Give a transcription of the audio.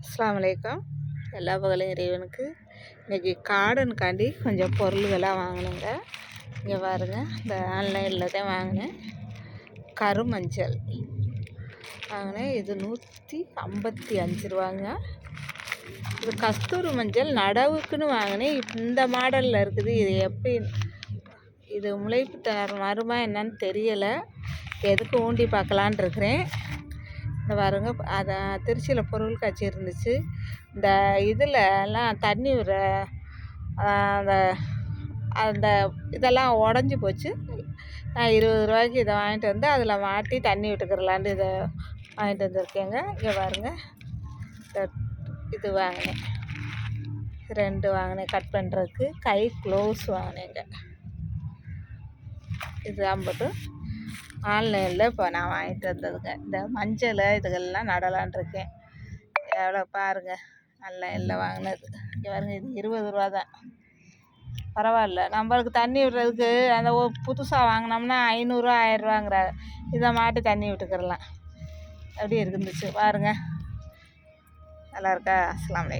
அஸ்ஸலாமு எல்லா பகலும் இறைவனுக்கு. இன்றைக்கி கார்டனுக்காண்டி கொஞ்சம் பொருள்களாக வாங்கினேங்க. இங்கே பாருங்க இந்த ஆன்லைனில் தான் வாங்கினேன். கருமஞ்சள். வாங்கினேன். இது நூற்றி ஐம்பத்தி அஞ்சு ரூபாங்க. இது கஸ்தூரி மஞ்சள் நடவுக்குன்னு வாங்கினேன். இந்த மாடலில் இருக்குது. இது எப்படி இது முளைப்பு தர மருமா என்னன்னு தெரியலை. எதுக்கு ஊண்டி பார்க்கலான் இருக்கிறேன். இந்த பாருங்க அதை திருச்சியில் பொருள் காட்சி இருந்துச்சு. இந்த இதில் எல்லாம் தண்ணி விடுற அந்த அந்த இதெல்லாம் உடஞ்சி போச்சு. நான் இருபது ரூபாய்க்கு இதை வாங்கிட்டு வந்து அதில் மாட்டி தண்ணி விட்டுக்கிறலான்ட்டு இதை வாங்கிட்டு வந்திருக்கேங்க. இங்கே பாருங்க. இது வாங்கினேன். ரெண்டு வாங்கினேன் கட் பண்ணுறதுக்கு கை க்ளோஸ் வாங்கினேங்க. இது ஐம்பது. ஆன்லைனில் இப்போ நான் வாங்கிட்டு வந்ததுங்க. இந்த மஞ்சள் இதுகள்லாம் நடலான் இருக்கேன். எவ்வளோ பாருங்கள் ஆன்லைனில் வாங்கினது. இங்கே பாருங்கள் இது இருபது ரூபா தான். பரவாயில்ல. நம்மளுக்கு தண்ணி விடுறதுக்கு அந்த ஓ புதுசாக வாங்கினோம்னா ஐநூறுரூவா ஆயிரரூவாங்கிற இதை மாட்டி தண்ணி விட்டுக்கிறலாம். அப்படி இருந்துச்சு. பாருங்கள் நல்லா இருக்கா? அஸ்ஸலாமு